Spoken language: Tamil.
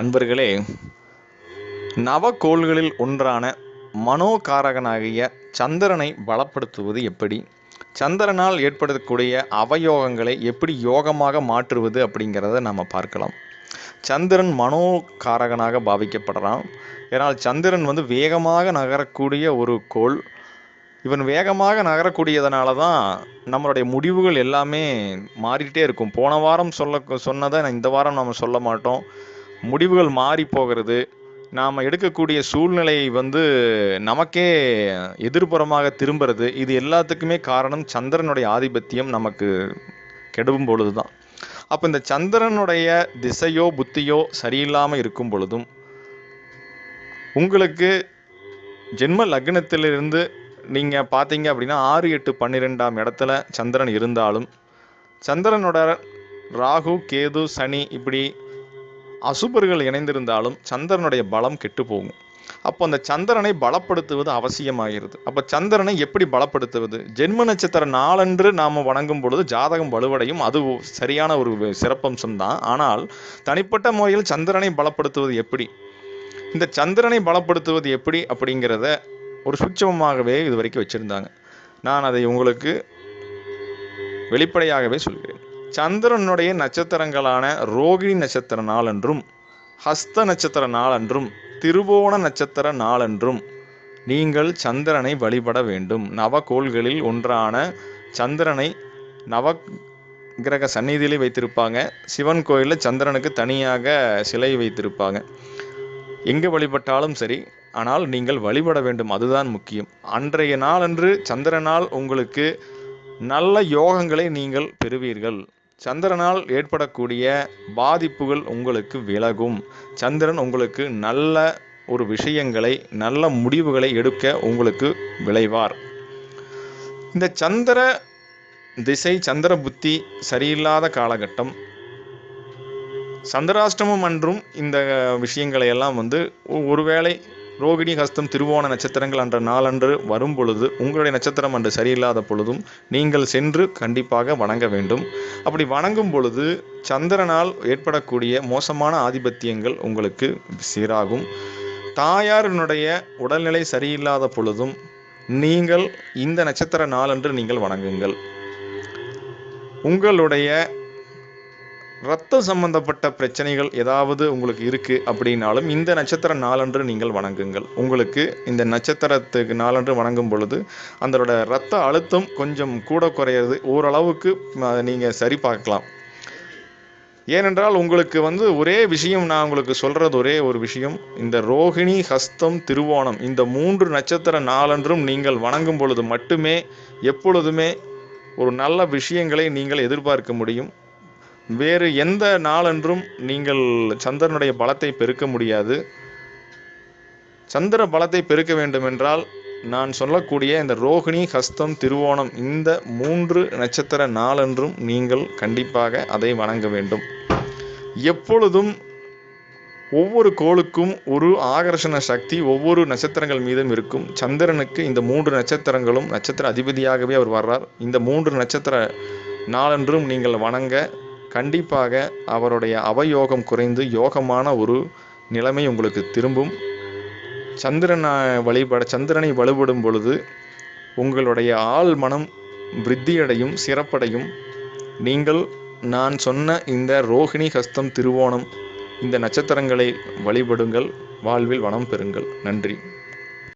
அன்பர்களே நவக்கோள்களில் ஒன்றான மனோகாரகனாகிய சந்திரனை பலப்படுத்துவது எப்படி? சந்திரனால் ஏற்படக்கூடிய அவயோகங்களை எப்படி யோகமாக மாற்றுவது அப்படிங்கிறத நம்ம பார்க்கலாம். சந்திரன் மனோகாரகனாக பாவிக்கப்படுறான் ஏன்னால் சந்திரன் வந்து வேகமாக நகரக்கூடிய ஒரு கோள். இவன் வேகமாக நகரக்கூடியதனால தான் நம்மளுடைய முடிவுகள் எல்லாமே மாறிக்கிட்டே இருக்கும். போன வாரம் சொல்ல சொன்னதை நான் இந்த வாரம் நம்ம சொல்ல மாட்டோம். முடிவுகள் மாறி போகிறது. நாம் எடுக்கக்கூடிய சூழ்நிலை வந்து நமக்கே எதிர்ப்புறமாக திரும்புறது. இது எல்லாத்துக்குமே காரணம் சந்திரனுடைய ஆதிபத்தியம் நமக்கு கெடுவும் பொழுது தான் அப்போ இந்த சந்திரனுடைய திசையோ புத்தியோ சரியில்லாமல் இருக்கும் பொழுதும் உங்களுக்கு ஜென்ம லக்னத்திலிருந்து நீங்கள் பார்த்தீங்க அப்படின்னா ஆறு எட்டு பன்னிரெண்டாம் இடத்துல சந்திரன் இருந்தாலும் சந்திரனோட ராகு கேது சனி இப்படி அசுபர்கள் இணைந்திருந்தாலும் சந்திரனுடைய பலம் கெட்டு போகும் அப்போ அந்த சந்திரனை பலப்படுத்துவது அவசியமாகிறது. அப்போ சந்திரனை எப்படி பலப்படுத்துவது? ஜென்ம நட்சத்திர நாளன்று நாம் வணங்கும் பொழுது ஜாதகம் வலுவடையும். அது சரியான ஒரு சிறப்பம்சம் தான். ஆனால் தனிப்பட்ட முறையில் சந்திரனை பலப்படுத்துவது எப்படி? இந்த சந்திரனை பலப்படுத்துவது எப்படி அப்படிங்கிறத ஒரு சுட்சமமாகவே இது வரைக்கும் வச்சுருந்தாங்க. நான் அதை உங்களுக்கு வெளிப்படையாகவே சொல்கிறேன். சந்திரனுடைய நட்சத்திரங்களான ரோகிணி நட்சத்திர நாளன்றும் ஹஸ்த நட்சத்திர நாளன்றும் திருவோண நட்சத்திர நாளன்றும் நீங்கள் சந்திரனை வழிபட வேண்டும். நவகோள்களில் ஒன்றான சந்திரனை நவ கிரக சந்நிதியிலே வைத்திருப்பாங்க. சிவன் கோயிலில் சந்திரனுக்கு தனியாக சிலை வைத்திருப்பாங்க. எங்கே வழிபட்டாலும் சரி ஆனால் நீங்கள் வழிபட வேண்டும். அதுதான் முக்கியம். அன்றைய நாளன்று சந்திரனால் உங்களுக்கு நல்ல யோகங்களை நீங்கள் பெறுவீர்கள். சந்திரனால் ஏற்படக்கூடிய பாதிப்புகள் உங்களுக்கு விலகும். சந்திரன் உங்களுக்கு நல்ல ஒரு விஷயங்களை நல்ல முடிவுகளை எடுக்க உங்களுக்கு விளைவார். இந்த சந்திர திசை சந்திர புத்தி சரியில்லாத காலகட்டம். சந்திராஷ்டமம் அன்றும் இந்த விஷயங்களை எல்லாம் வந்து ஒருவேளை ரோகிணி ஹஸ்தம் திருவோண நட்சத்திரங்கள் அன்ற நாளன்று வரும் பொழுது உங்களுடைய நட்சத்திரம் அன்று சரியில்லாத பொழுதும் நீங்கள் சென்று கண்டிப்பாக வணங்க வேண்டும். அப்படி வணங்கும் பொழுது சந்திரனால் ஏற்படக்கூடிய மோசமான ஆதிபத்தியங்கள் உங்களுக்கு சீராகும். தாயாரினுடைய உடல்நிலை சரியில்லாத பொழுதும் நீங்கள் இந்த நட்சத்திர நாளன்று நீங்கள் வணங்குங்கள். உங்களுடைய ரத்த சம்பந்தப்பட்ட பிரச்சனைகள் ஏதாவது உங்களுக்கு இருக்குது அப்படின்னாலும் இந்த நட்சத்திர நாளன்று நீங்கள் வணங்குங்கள். உங்களுக்கு இந்த நட்சத்திரத்துக்கு நாளன்று வணங்கும் பொழுது அதனோட ரத்த அழுத்தம் கொஞ்சம் கூட குறையிறது ஓரளவுக்கு நீங்கள் சரி பார்க்கலாம். ஏனென்றால் உங்களுக்கு வந்து ஒரே விஷயம் நான் உங்களுக்கு சொல்கிறது ஒரே ஒரு விஷயம். இந்த ரோகிணி ஹஸ்தம் திருவோணம் இந்த மூன்று நட்சத்திர நாளன்றும் நீங்கள் வணங்கும் பொழுது மட்டுமே எப்பொழுதுமே ஒரு நல்ல விஷயங்களை நீங்கள் எதிர்பார்க்க முடியும். வேறு எந்த நாளன்றும் நீங்கள் சந்திரனுடைய பலத்தை பெருக்க முடியாது. சந்திர பலத்தை பெருக்க வேண்டுமென்றால் நான் சொல்லக்கூடிய இந்த ரோகிணி ஹஸ்தம் திருவோணம் இந்த மூன்று நட்சத்திர நாளன்றும் நீங்கள் கண்டிப்பாக அதை வணங்க வேண்டும். எப்பொழுதும் ஒவ்வொரு கோளுக்கும் ஒரு ஆகர்ஷண சக்தி ஒவ்வொரு நட்சத்திரங்கள் மீதும் இருக்கும். சந்திரனுக்கு இந்த மூன்று நட்சத்திரங்களும் நட்சத்திர அதிபதியாகவே அவர் வர்றார். இந்த மூன்று நட்சத்திர நாளன்றும் நீங்கள் வணங்க கண்டிப்பாக அவருடைய அவயோகம் குறைந்து யோகமான ஒரு நிலைமை உங்களுக்கு திரும்பும். சந்திரனை வழிபட சந்திரனை வழிபடும் பொழுது உங்களுடைய ஆள் மனம் விருத்தியடையும் சிறப்படையும். நீங்கள் நான் சொன்ன இந்த ரோகிணி ஹஸ்தம் திருவோணம் இந்த நட்சத்திரங்களை வழிபடுங்கள் வாழ்வில் வனம் பெறுங்கள். நன்றி.